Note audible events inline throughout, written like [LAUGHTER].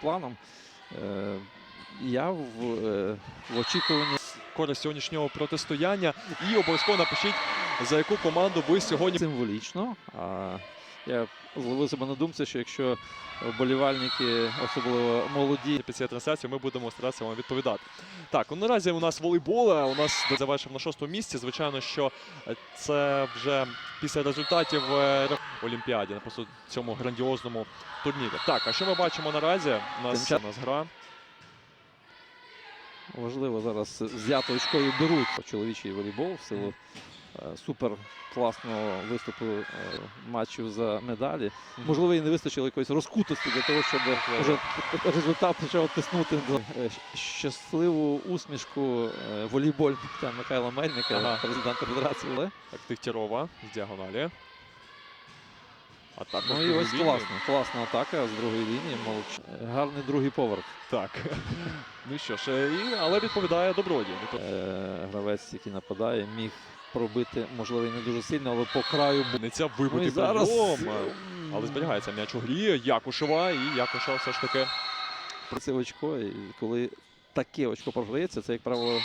планом. Е, Я в, е, в очікуванні користь сьогоднішнього протистояння. І обов'язково напишіть, за яку команду ви сьогодні. символічно. А я зловив себе на думці, що якщо вболівальники, особливо молоді, Під цією трансляцією ми будемо старатися вам відповідати. Так, ну наразі у нас волейбол, а у нас завершив на шостому місці. Звичайно, що це вже після результатів е, Олімпіаді, на просто цьому грандіозному турнірі. Так, а що ми бачимо наразі? У нас, у нас гра. важливо зараз взято очкою беруть чоловічий волейбол в силу супер класного виступу е, матчів за медалі. Можливо, і не вистачило якоїсь розкутості для того, щоб вже результат почав тиснути до е, щасливу усмішку е, волейбольника Михайла Мельника, Ага. президента Федерації. Але, Так, Дегтярова з діагоналі. Атака Ну і ось лінії. класна, класна атака з другої лінії. Молодч... Гарний другий поверх. Так. ну що ж, е, і, але відповідає Добродій. Е, Гравець, який нападає, міг пробити, можливо, і не дуже сильно, але по краю був. Ниця Ну і зараз прийом. Але зберігається м'яч у грі. Якушева. І Якушева все ж таки це очко. І коли таке очко програється, це, як правило,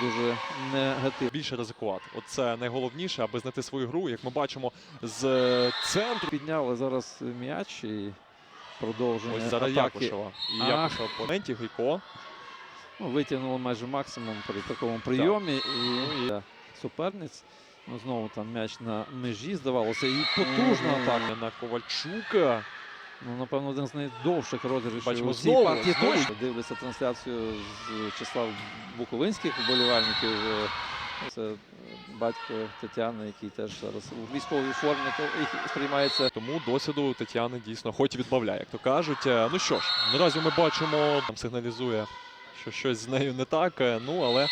дуже негативно. більше ризикувати. Оце найголовніше, аби знайти свою гру. Як ми бачимо з е, центру. Підняли зараз м'яч і продовження Ось зараз атаки. Якушева. І Ах. Якушева в опоненті Гейко. Ну, витягнули майже максимум при такому прийомі. І Ну, і- суперниць. Ну, знову там м'яч на межі, здавалося, і потужна атака. на Ковальчука. Ну, напевно, один з найдовших розіграшів Бачимо у цій знову, партії. знову. Точно дивляться трансляцію з числа буковинських вболівальників. Е, Це батько Тетяни, який теж зараз у військовій формі, то сприймається. Тому досвіду Тетяни дійсно хоч і відбавляє, як то кажуть. Е, Ну що ж, наразі ми бачимо, там сигналізує, що щось з нею не так. е, Ну але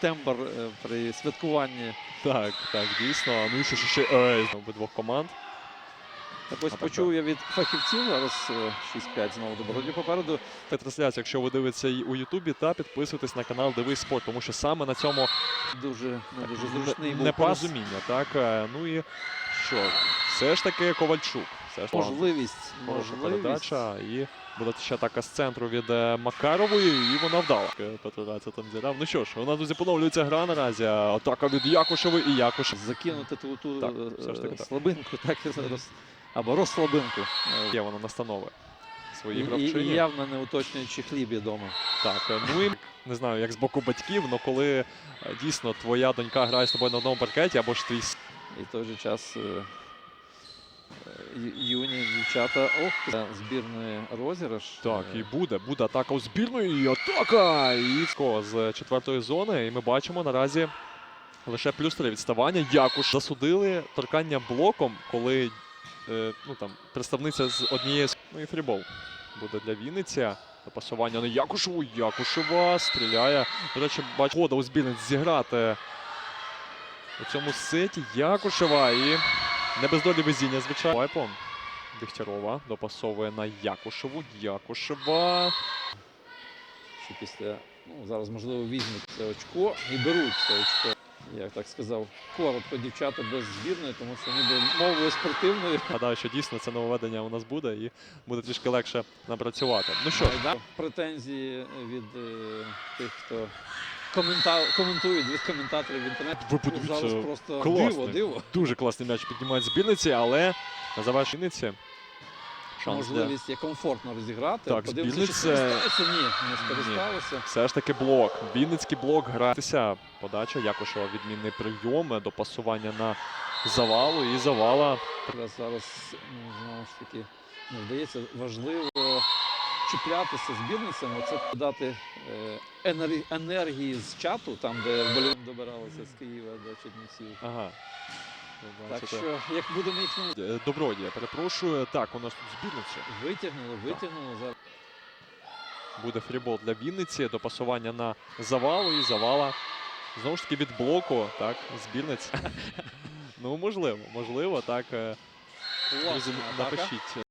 Тембр при святкуванні. так, так, дійсно. Ну і що ще обидвох команд. Так ось А так, почув я від фахівців. Зараз е, 6-5 знову до боротьби попереду. Та трансляція, якщо ви дивитеся її у Ютубі, та підписуйтесь на канал Дивись Спорт, тому що саме на цьому Дуже, не дуже зручний непорозуміння. Так, е, ну і що, все ж таки Ковальчук. Все ж Можливість, Хороша можливість. передача. І буде ще атака з центру від е, Макарової, і вона вдала. Е, там зіграв. Ну що ж, у нас друзі поновлюється гра наразі. Атака від Якушеви і Якуш. Закинути ту, ту Так, е, все ж таки слабинку, так і зараз. Або розслабинку. Е, Є вона настанови свої гравчині. і явно не уточнюючи хліб вдома. Так, е, ну і не знаю, як з боку батьків, але коли е, дійсно твоя донька грає з тобою на одному паркеті, або ж твій І в той же час юні дівчата. Ох, збірної розіграш. Так, і буде, буде атака у збірної, і атака! І з четвертої зони. І ми бачимо наразі лише плюс три відставання. Якуш засудили торкання блоком, коли ну, там, представниця з однієї з. Ну і фрібол буде для Вінниці. Пасування на Якушеву. Якушева стріляє. До речі, бачу, хода у збірниць зіграти у цьому сеті. Якушева і не без долі везіння, звичайно. Вайпом. Дегтярова допасовує на Якушеву. Якушева. що після, ну, зараз, можливо, візьмуть це очко і беруть це очко. Я так сказав, коротко дівчата без збірної, тому що ніби мовою спортивною. Гадаю, що дійсно це нововведення у нас буде і буде трішки легше напрацювати. Ну що ж. Претензії від е, тих, хто комента... коментують від коментаторів в інтернеті. ви подивіться, зараз просто класний. диво, диво. дуже класний м'яч піднімають збірниці, але на завершенниці шанс. Можливість є комфортно розіграти. Так, Подивимося, чи Ні, не скористалися. Все ж таки блок. Вінницький блок гратися. Подача Якушева відмінний прийом, допасування на завалу і завала. Зараз, ну, знову ж таки не вдається важливо чіплятися збірницями. Це дати е, енергії з чату, там, де вболівальники добиралися з Києва до Чернівців. Ага. Так що, як будемо їх ну, Е, Добродія, перепрошую. Так, у нас тут збірниця. Витягнуло, витягнуло. зараз. Буде фрібол для Вінниці, допасування на завалу і завала. Знову ж таки від блоку, так, збірниць. [LAUGHS] ну, можливо, можливо, так. е, атака. напишіть.